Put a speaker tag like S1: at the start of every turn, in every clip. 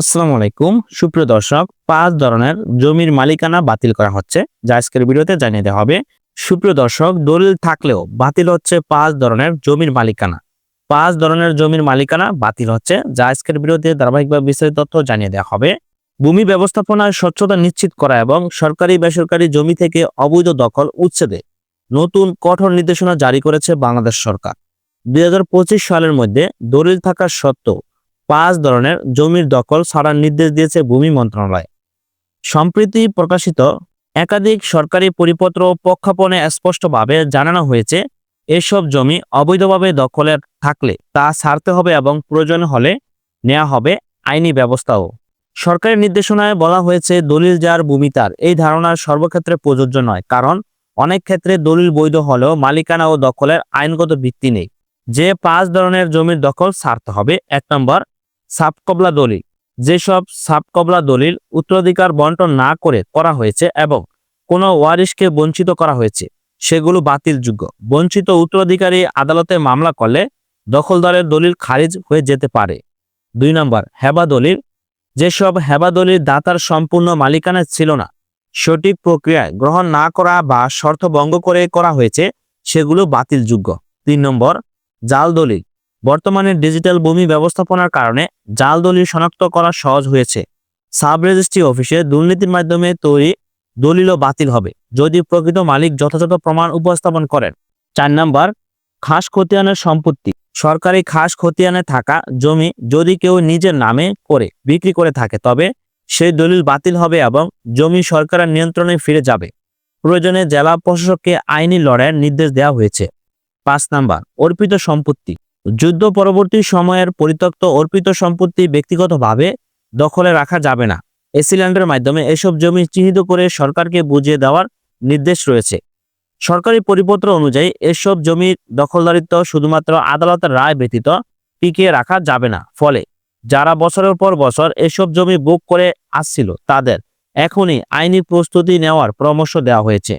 S1: আসসালামু আলাইকুম। সুপ্রিয় দর্শক, পাঁচ ধরনের জমির মালিকানা বাতিল করা হচ্ছে, যা আজকের ভিডিওতে জানিয়ে দেওয়া হবে। সুপ্রিয় দর্শক, দলিল থাকলেও বাতিল হচ্ছে পাঁচ ধরনের জমির মালিকানা। পাঁচ ধরনের জমির মালিকানা বাতিল হচ্ছে, যা আজকের ভিডিওতে ধারাবাহিকভাবে বিস্তারিত তথ্য জানিয়ে দেওয়া হবে। ভূমি ব্যবস্থাপনায় স্বচ্ছতা নিশ্চিত করা এবং সরকারি বেসরকারি জমি থেকে অবৈধ দখল উচ্ছেদে নতুন কঠোর নির্দেশনা জারি করেছে বাংলাদেশ সরকার। দুই হাজার পঁচিশ সালের মধ্যে দলিল থাকা সত্ত্বেও পাঁচ ধরনের জমির দখল ছাড়ার নির্দেশ দিয়েছে ভূমি মন্ত্রণালয়। সম্প্রতি প্রকাশিত একাধিক সরকারি পরিপত্র প্রজ্ঞাপনে স্পষ্টভাবে জানানো হয়েছে, এসব জমি অবৈধভাবে দখলে থাকলে তা ছাড়তে হবে এবং প্রয়োজন হলে নেওয়া হবে আইনি ব্যবস্থাও। সরকারি নির্দেশনায় বলা হয়েছে, দলিল যার ভূমি তার। এই ধারণা সর্বক্ষেত্রে প্রযোজ্য নয়, কারণ অনেক ক্ষেত্রে দলিল বৈধ হলেও মালিকানা ও দখলের আইনগত ভিত্তি নেই। যে পাঁচ ধরনের জমির দখল ছাড়তে হবে, এক নম্বর সাবকবলা দলিল। যেসব সাবকবলা দলিল উত্তরাধিকার বন্টন না করে করা হয়েছে এবং কোনো ওয়ারিশকে বঞ্চিত করা হয়েছে, সেগুলো বাতিলযোগ্য। বঞ্চিত উত্তরাধিকারী আদালতে মামলা করলে দখলদারের দলিল খারিজ হয়ে যেতে পারে। দুই নম্বর, হেবা দলিল। যেসব হেবা দলিল দাতার সম্পূর্ণ মালিকানা ছিল না, সঠিক প্রক্রিয়ায় গ্রহণ না করা বা শর্ত ভঙ্গ করে করা হয়েছে, সেগুলো বাতিলযোগ্য। তিন নম্বর, জাল দলিল। বর্তমানে ডিজিটাল ভূমি ব্যবস্থাপনার কারণে জাল দলিল শনাক্ত করা সহজ হয়েছে। সাব রেজিস্ট্রি অফিসে দুর্নীতির মাধ্যমে তৈরি দলিলও বাতিল হবে, যদি প্রকৃত মালিক যথাযথ প্রমাণ উপস্থাপন করেন। চার নাম্বার, খাস খতিয়ানের সম্পত্তি। সরকারি খাস খতিয়ানে থাকা জমি যদি কেউ নিজের নামে করে বিক্রি করে থাকে, তবে সেই দলিল বাতিল হবে এবং জমি সরকারের নিয়ন্ত্রণে ফিরে যাবে। প্রয়োজনে জেলা প্রশাসককে আইনি লড়াইয়ের নির্দেশ দেওয়া হয়েছে। পাঁচ নাম্বার, অর্পিত সম্পত্তি। যুদ্ধ পরবর্তী সময়ের পরিত্যক্ত অর্পিত সম্পত্তি ব্যক্তিগতভাবে দখলে রাখা যাবে না। এসিল্যান্ডের মাধ্যমে এসব জমি চিহ্নিত করে সরকারকে বুঝিয়ে দেওয়ার নির্দেশ রয়েছে। সরকারি পরিপত্র অনুযায়ী এসব জমির দখলদারিত্ব শুধুমাত্র আদালতের রায় ব্যতীত টিকিয়ে রাখা যাবে না। ফলে যারা বছরের পর বছর এসব জমি বুক করে আসছিল, তাদের এখনই আইনি প্রস্তুতি নেওয়ার পরামর্শ দেওয়া হয়েছে।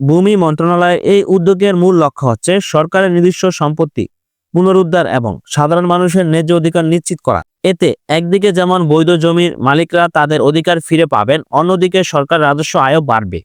S1: ভূমি মন্ত্রণালয়ের এই উদ্যোগের মূল লক্ষ্য হচ্ছে সরকারের নিজস্ব সম্পত্তি পুনরুদ্ধার এবং সাধারণ মানুষের ন্যায্য অধিকার নিশ্চিত করা। এতে একদিকে যেমন বৈধ জমির মালিকরা তাদের অধিকার ফিরে পাবেন, অন্যদিকে সরকার রাজস্ব আয়ও বাড়বে।